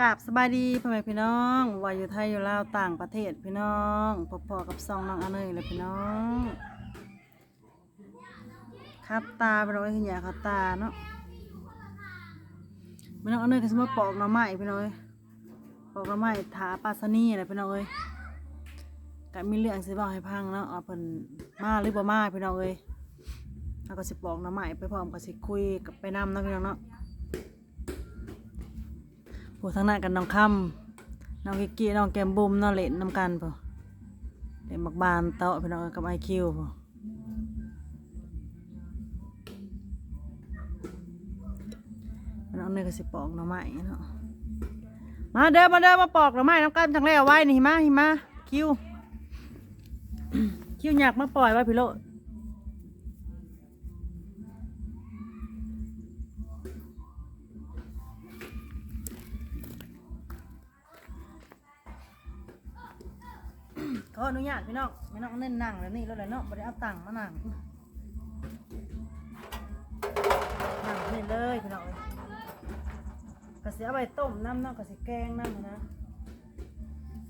กราบสบายดีพ่อแม่พี่น้องว่าอยู่ไทยอยู่ลาวต่างประเทศพี่น้องพอๆกับซองน้องอเนยเลยพี่น้องคัดตาไปเลยขึ้นยาคัดตาเนาะพี่น้องอเนยก็สมมาปอกหน่อไม้พี่น้องเอ้ยปอกหน่อไม้ถาปลาสนีอะไรพี่น้องเอ้ยก็มีเรื่องสิบอกให้พังเนาะเอาเพิ่นมาหรือบ่มาพี่น้องเอ้ยเราก็สิปอกหน่อไม้ไปพร้อมกับสิคุยกับไปนำเนาะพี่น้องเนาะ ผู้ทั้งนั้นกันน้องคำน้องกิกกี้น้องแกมบุมน้องเล่นน้ำกันป่เล่นบักบานเตาะพี่น้องกับไอคิวป่น้องเนยก็สิปอกหน่อไม้เนาะมาเด้อมาเด้อมาปอกหน่อไม้น้ำกันจังแล้วไว้นี่หิมาหิมาคิวคิวอยากมาปล่อยไว้พี่โลด ขออนุญาตพี่น้องพี่น้องเน้นนั่งแล้วนี่แล้วเลยเนาะบ่ได้เอาตังค์มานั่งนั่งนี่เลยพี่น้องเอ้ยก็สิเอาไปต้มน้ำเนาะก็สิแกงน้ำนะ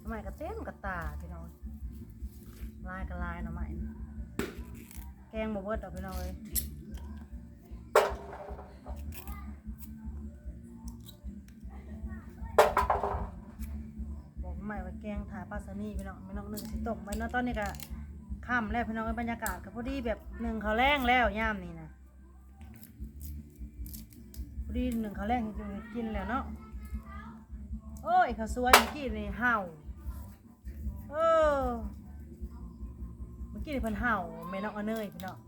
ทำไมกระเต้นกระตาพี่น้องลายกระลายหน่อไม้แกงบ่เบิดดอกพี่น้องเลย ใหม่ว่าแกงถาปลาสนีพี่น้องพี่น้องหนึ่งสิต้มไว้เนาะตอนนี้ก็ค่ำแล้วพี่น้องบรรยากาศก็พอดีแบบหนึ่งเขาแรงแล้วย่ามนี่นะพอดีหนึ่งเขาแรงกินกินแล้วเนาะโอ้ยข้าวสวยเมื่อกี้นี่เห่าเออเมื่อกี้นี่เพิ่นเห่าแม่น้องอเนยพี่น้อง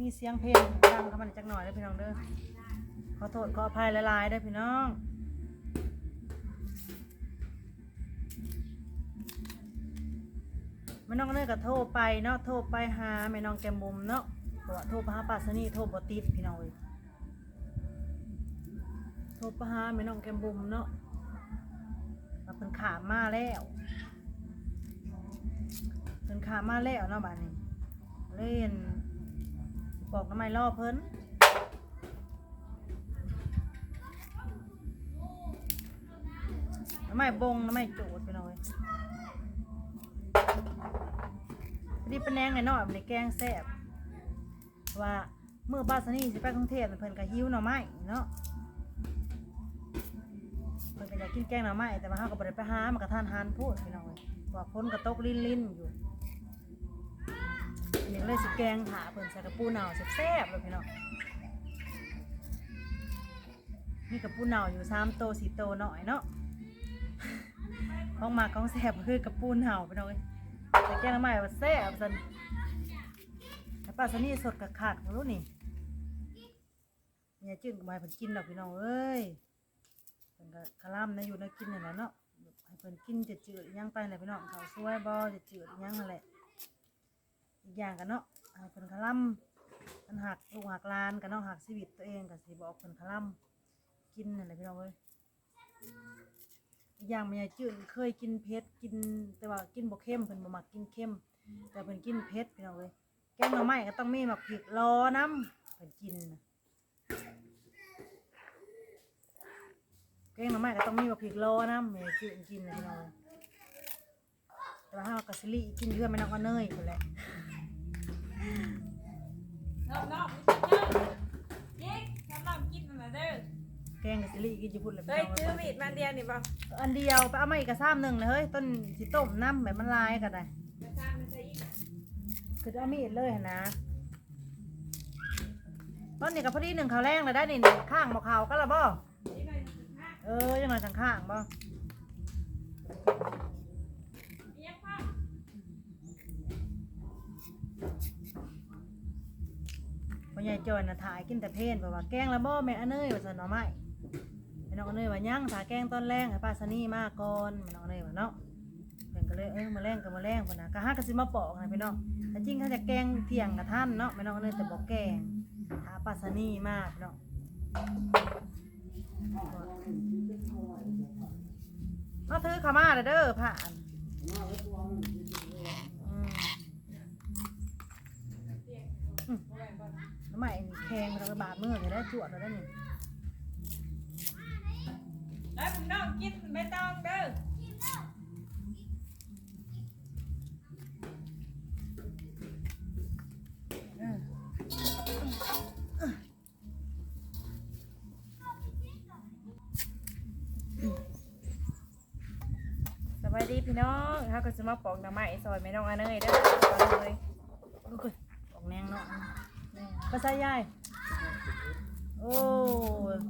มีเสียงเพลงดังเข้ามาจักหน่อยเด้อพี่น้องเด้อ ขอโทษขออภัยหลายๆด้วยพี่น้องแม่น้องเนยก็โทรไปเนาะโทรไปหาแม่น้องแกมบุมเนาะเพราะว่าโทรไปหาปาสนีโทรบ่ติดพี่น้องเอ้ยโทรไปหาแม่น้องแกมบุมเนาะว่าเพิ่นขามาแล้วเพิ่นขามาแล้วเนาะบัดนี้เล่นบอกน้ำไมล่อเพิ่น น้ำไม่บงน้ำไม่จูดไปหน่อยดีเป็นแนงหน่อยเนาะในแกงแซ่บว่าเมื่อบ้านสนี่สิไปกรุงเทพเพิ่นก็หิวหน่อไม้เนาะเพิ่นก็อยากกินแกงหน่อไม้แต่ว่าเฮาก็บ่ได้ไปหามันก็ทานหานพูดพี่น้องเอ้ยว่าพ้นก็ตกลิ้นลิ้นๆอยู่อันนี้เลยสิแกงถาเพิ่นใส่กระปูหน่าวแซ่บๆเลยพี่น้องมีกระปูหน่าวอยู่3โต4โตหน่อยเนาะ ของมากองแสบคือกระปูนเห่าไปหน่อยแต่แกงน้ำใหม่ว่าแซ่บสันแต่ป้าสนี่สดกับขาดของรู้นี่เนี่ยจืดกับไม้เพิ่นกินดอกพี่น้องเอ้ยเพิ่นก็คาร่ำนะอยู่นะกินนี่แหละเนาะให้เพิ่นกินจะจืดๆอิหยังไปเลยพี่น้องเขาวสวยบ่จะจืดๆอิหยังนั่นแหละอีกอย่างกันเนาะให้เพิ่นคาร่ำมันหักลูกหักลานกันเนาะหักชีวิตตัวเองก็สิบอกเพิ่นคาร่ำกินนั่นแหละพี่น้องเอ้ย อีกอย่างแม่จืดเคยกินเผ็ดกินแต่ว่ากินบ่เค็มเพิ่นบ่มักกินเค็มแต่เพิ่นกินเผ็ดพี่น้องเอ้ยแกงหน่อไม้ก็ต้องมีหมักพริกรอน้ำเพิ่นกินน่ะแกงหน่อไม้ก็ต้องมีหมักพริกรอน้ำแม่จืดกินนะพี่น้องเอ้ยแต่ว่าเฮาก็สิริกินเพื่อแม่น้องอันเนยพุ่นแหละน้องน้องยิกน้องน้องกินอะไรเด้อ แกงก็สิริกินอยู่พุ่นแหละพี่เฮ้ยน้องซื้อมีดมาเดียวนี่ป่ะอันเดียวไปเอามาอีกกระซ้ำหนึงเลยเฮ้ยต้นสิต้มน้ำแบบมันลายก็ได้มาทานมันจะอีกคือเอามีดเลยหั่นนะตอนนี้กับพอดีหนึ่งขาวแรงเลยได้นี่หนึ่งข้างบ่ขาวก็ละบ่นี่หน่อยสิบห้าเออยังไงทางข้างบ่เยี่ยมพ่อพ่อใหญ่จอยน่ะถ่ายกินแต่เพลนบอกว่าแกงละบ่แม่นอันเนยว่าซั่นเนาะไม่ แม่น้องเนยว่ายังถ่าแกงตอนแรงให้ป้าสนี่มาก่อนแม่น้องเนยว่าเนาะเพิ่นก็เลยเออมาแรงก็มาแรงพุ่นน่ะก็หาก็สิมาปอกนะพี่น้องแต่จริงถ้าจะแกงเที่ยงกับท่านเนาะแม่น้องเนยแต่บ่แกงถ่าป้าสนี่มาพี่น้องมาถือขามาเด้อผ่านน้ำใหม่แข็งเราไปบาดมือเลยได้จวดเราได้นี่ ได้ผมน้องกินไม่ต้องเด้อเออสวัสดีพี่น้องเขาก็จะมาปอกหน่อไม้ซอยไม่น้องอันเนยเด้อมาเลยลูกเอ้ยออกแนงเนาะภาษายายโอ้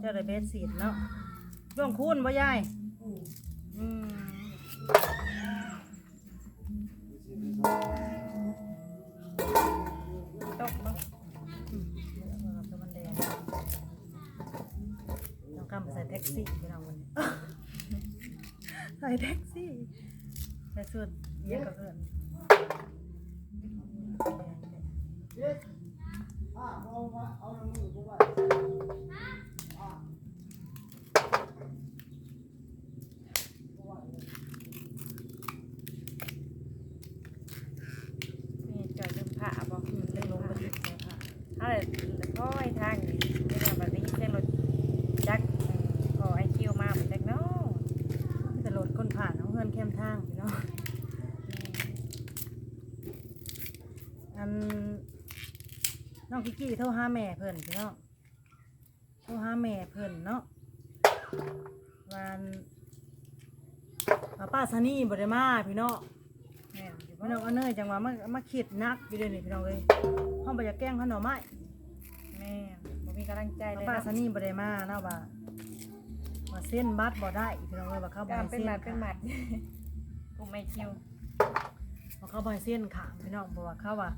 เจ้าได้เบสสีดเนาะ ร่วงคูณบ่ยายอืมตกเนาะอืมเดี๋ยวเราจะมันแดงต้องกำใส่แท็กซี่พี่น้องวันนี้ ใส่แท็กซี่ ใส่สุดเยอะกับเพื่อนนี่จอยลืมผ้าบอก อืมได้ลงไปอีกเลย อะไรค่อยทางนี่ไม่ได้แบบนี้เส้นรถจักรพอไอคิวมาเหมือนจักเนาะมีแต่รถคนผ่านเอาเพื่อนเข้มทางพี่น้องอันน้องกิกกี้โทรหาแม่เพิ่นพี่น้องโทรหาแม่เพิ่นเนาะวันป้าซานี่บ่ได้มาพี่น้องแม่นอยู่บ่ พี่น้องเอาเนยจังว่ามามาคิดนักอยู่เดี๋ยวนี้พี่น้องเอ้ยห้องบ่อยากแกล้งเขาหน่อไม้แม่นบ่มีกำลังใจเลยป้าเนาะซานี่บ่ได้มาเนาะว่าว่าเส้นบัตรบ่ได้พี่น้องเอ้ยว่าเขาบ่กามให้เป็นเส้นหมัดเป็นหมัค่ะดกูไม่คิวว่าเขาบ่ให้เส้นขางพี่น้องบอกว่าเขาว่า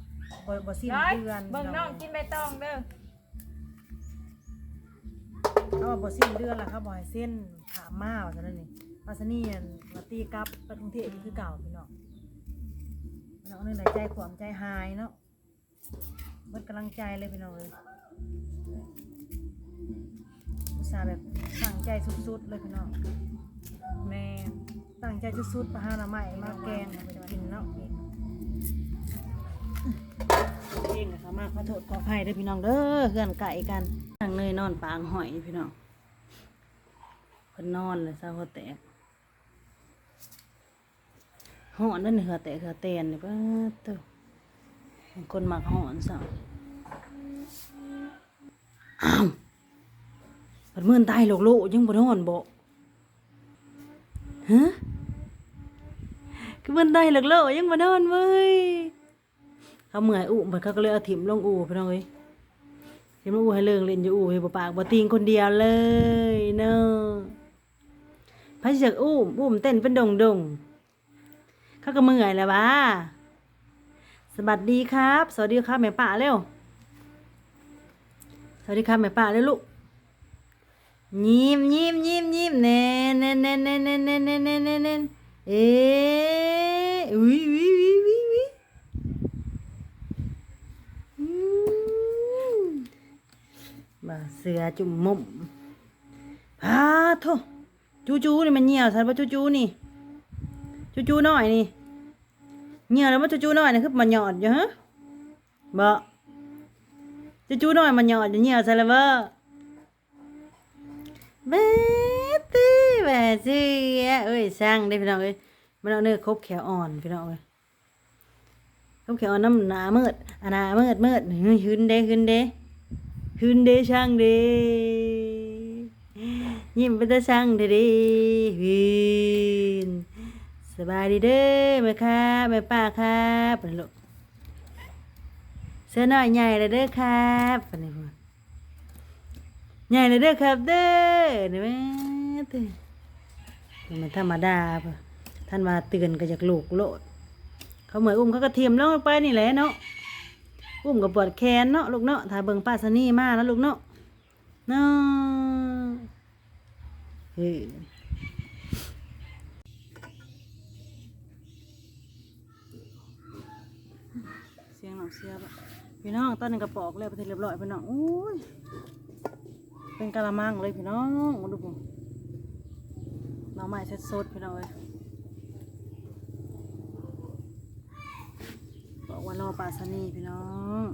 บ่บ่สิ้นร้อยเดือนเบิ่งพี่น้องกินใบตองเด้อเขาว่าบ่สิ้นเดือนแล้วเขาบ่ให้เส้นขามมาว่าซั่นนี่ป้าซานี่อั่นมาตีกลับไปกรุงเทพอีกคือเก่าพี่น้องพี่ น้องเอาเนยหลายใจขวามใจหายเนาะเบิดกำลังใจเลยพี่น้องเอ้ยอุตส่าห์แบบตั้งใจสุดๆเลยพี่น้องแม่ตั้งใจสุดๆมาหาหน่อไม้มาแกงห้ไปกินเนาะเองนะคะมาขอโทษขออภัยเด้อพี่น้องเด้อเฮือนไก่กันทางเนยนอนปางหอยพี่น้องเพิ่นนอนเลยซะหัวแตก หอนนั่นเหือแตกเหือแตนนี่เป้าตัวคนมักหอนซะอ้าวเปิดมื่อนตายโลกโลยังบ่นอนบ่ฮะคือเมันได้หลกเลยังมานอนเว้ยเขาเมื่อยอู่มันเขาก็เลยเอาถิ่มลงอู่ไปน้องเอ้ยเห็นว่าอู่ให้เลิกเล่นอยู่อู่ให้บ่ปากบ่ติงคนเดียวเลยเนาะพระเจักอู้มอู้มเต้นเป็นดงดง เขาก็เมื่อยแล้ววะสวัสดีครับ สวัสดีครับแม่ป้าเร็ว สวัสดีครับแม่ป้าเร็วลูก ยิ้มยิ้มยิ้มยิ้มเน่เน่เน่เน่เน่เน่เน่เน่เน่เน่เอ๊ะวิวิวิวิวิอืมบ่าเสือจุ่มมุมพาโทจูจูนี่มันเหี่ยวสันว่าจูจูนี่ จูจูน้อยนี่เหี่อยนี่ nhiều lắm cho chú nói này cứ mà nhỏ chứ, hả? Bợ cho chú nói mà nhỏ chứ, nhờ sao là vợ? Bé tí bà gì ơi sang đây, phải đâu ơi. Mà nó nơi khúc khéo òn, phải đâu ơi. Khúc khéo òn nó nà mượt à nà mượt mượt hưng đê hưng đê. Hưng đê, sang đê. Nhìn bây giờ sang đê đi hưng บแขวอ่อนพี่น้องเอ้ยครบายหืนเด้หืนเด้หืนเด้ช่างเด้ยิ้มไปแต่ช่างเด้เด้หืนสบายดีเด้อแม่ค่ะแม่ป้าครับไปลูกเสื้อหน่อยใหญ่เลยเด้อครับไปนี่พ่อใหญ่เลยเด้อครับเด้อนี่แม่เด้อมันธรรมดาป่ะท่านมาเตือนก็จากลูกโลด เขาเหมือนอุ้มเขาก็เทียมลงไปนี่แหละเนาะอุ้มก็ปวดแขนเนาะลูกเนาะถ้าเบิ่งป้าสนี่มาแล้วลูกเนาะเนาะเฮ้ย เสียบอะพี่น้องตอนนี้กระปอกแล้วไปเรียบร้อยพี่น้องอุ้ยเป็นกะละมังเลยพี่น้องมาดูผมหน่อไม้สดพี่น้องเอ้ยบอกว่ารอปลาสนีพี่น้อง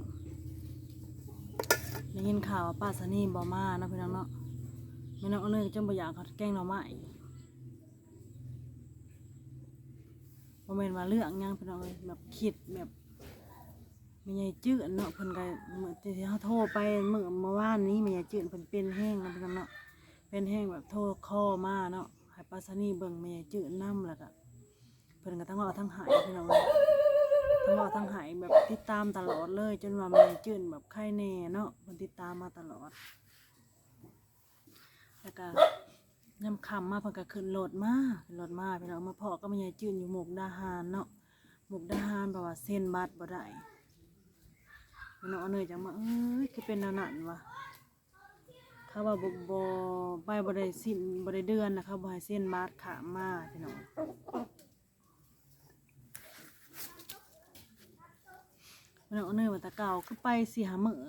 ได้ยินข่าวว่าป้าสนีบ่มานะพี่น้องเนาะแม่น้องเอาเนยก็จนบ่อยากเขาแกล้งหน่อไม้บ่แม่นว่าเรื่องหยังพี่น้องเอ้ยแบบคิดแบบ ม่ใหญ่จื้อเนาะเพิ่นก็มื้อที่เฮาโทรไปเมื้อเมื่อวานนี้ม่ใหญ่จื้อเพิ่นเป็นแห้งนาะพี่นเนาะเป็นแห้งแบบโทรคอมาเนาะให้ป้าสนีเบิ่งม่ใหญ่จื้อนํแล้วก็เพิ่นก็ทั้งเว้าทั้งหายพี่น้องเอ้ยทั้งว่าทั้งหายแบบติดตามตลอดเลย จนว่ามันจืนแบบไข้แน่เนาะมันติดตามมาตลอด แล้วก็ยำคำมาเพิ่นก็ขึ้นรถมาขึ้นรถมาพี่น้องมาพอก็มันยายจืนอยู่หมกดาหารเนาะหมกดาหารแบบว่าเส้นบัตรบ่ได้ พี่น้องเอาเนยจังมาเอ้ยคือเป็นนวนั้นวะเขาว่าบ่บ่ไปบ่ได้สิ้นบ่ได้เดือนนะเขาบ่ให้เส้นบัตรขามาพี่น้องมันเอาเนยมาตะเก่าคือไปสี่หามื้อ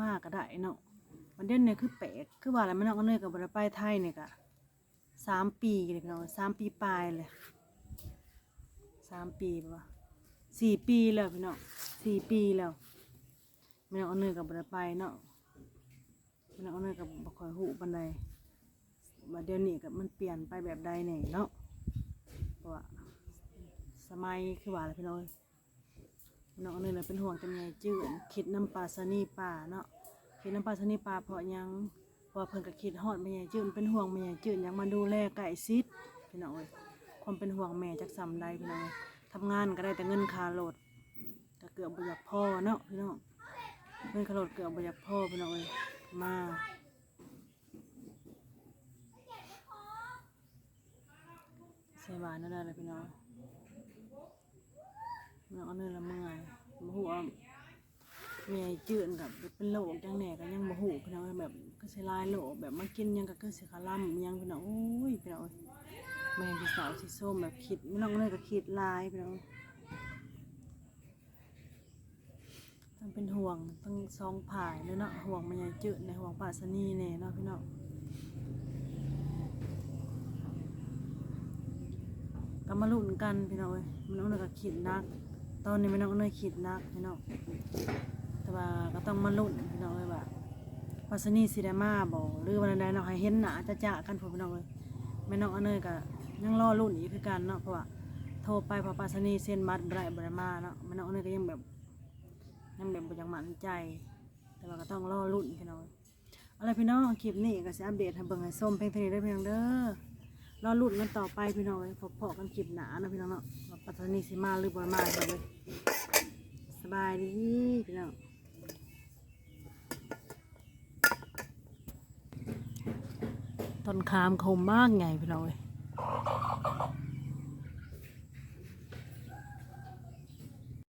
มากก็ได้เนาะมันเด่นเนี่ยคือแปลกคือว่าอะไรมันเอาเนยกับบริไปไทยเนี่ยกะสามปีเลยพี่น้องสามปีปลายเลยสามปีปะวะสี่ปีแล้วพี่น้องสี่ปีแล้ว มันเอาเนยกับบริไดไปเนาะมันเอาเนยกับบคอยหูบันไดว่าเดี๋ยวนี้กับมันเปลี่ยนไปแบบใดเนี่ยเนาะเพราะว่าสมัยคือว่าอะไรพี่น้องเอ้ยน้องอันนี้เลยเป็นห่วงกันไงจืดคิดน้ำปลาสนีปลาเนาะคิดน้ำปลาสนีปลาเพราะยังเพราะเพิ่นก็คิดฮอดแม่ใหญ่จืดเป็นห่วงแม่ใหญ่จืดยากมาดูแลไก่ซิดพี่น้อยความเป็นห่วงแม่จักสำใดพี่น้อยทำงานก็ได้แต่เงินค่ารถก็เกือบบ่อยากพ่อเนาะพี่น้อง เงินค่ารถเกือบบอยากพ่อพี่น้องเอ้ยมาใส่บานนั่นได้เลยพี่น้องน้องเอาเนื้อละเมื่อยบ่ฮู้ว่าแม่จืดกับเป็นโรคจังแหน่ก็ยังบ่ฮู้พี่น้องแบบก็สิลายโรคแบบมากินยังก็คือสิคาล่ำยังพี่น้องโอ้ยพี่น้องเอ้ยแม่พี่สาวสิส้มแบบคิดน้องเนยก็คิดลายพี่น้อง ต้องเป็นห่วงทั้งสองผ่ายเลยเนาะห่วงม่ใหญ่จืดในห่วงปาสนีแน่เนาะพี่เน้องก็มาลุ้นกันพี่น้องเอ้ยมันน้องเนยก็คิดนัก ตอนนี้ม่น้องเนยคิดนักพี่น้องแต่ว่าก็ต้องมาลุ้นพี่น้องเลยว่าปัสนีสิได้มาบอกหรือวันใดเนาะให้เห็นหนาจะจะกันผมพี่น้องเลยแม่น้องอเนยก็ยังรอลุ้นอีกคือกันเนาะเพราะว่าโทรไปพอปัสนีเซ็นบัตรบ่ได้บ่ได้มาเนาะแม่น้องอเนยก็ยังแบบ ยังแบบบ่อยังมั่นใจ แต่ว่าก็ต้องรอลุ้นพี่น้องเอาล่ะไรพี่น้องคลิปนี้ก็สิอัปเดตให้เบิ่งให้ส้มเพลงเท่านี้ได้อพี่น้องเด้อรอลุ้นกันต่อไปพี่น้องเอ้ยพบพอกันคลิปหนาเนาะพี่น้องเนาะว่าปัตตานีสิมาหรือบ่มาบอเอ้ยสบายดีพี่น้องต้นขามคมมากไงพี่น้องเอ้ย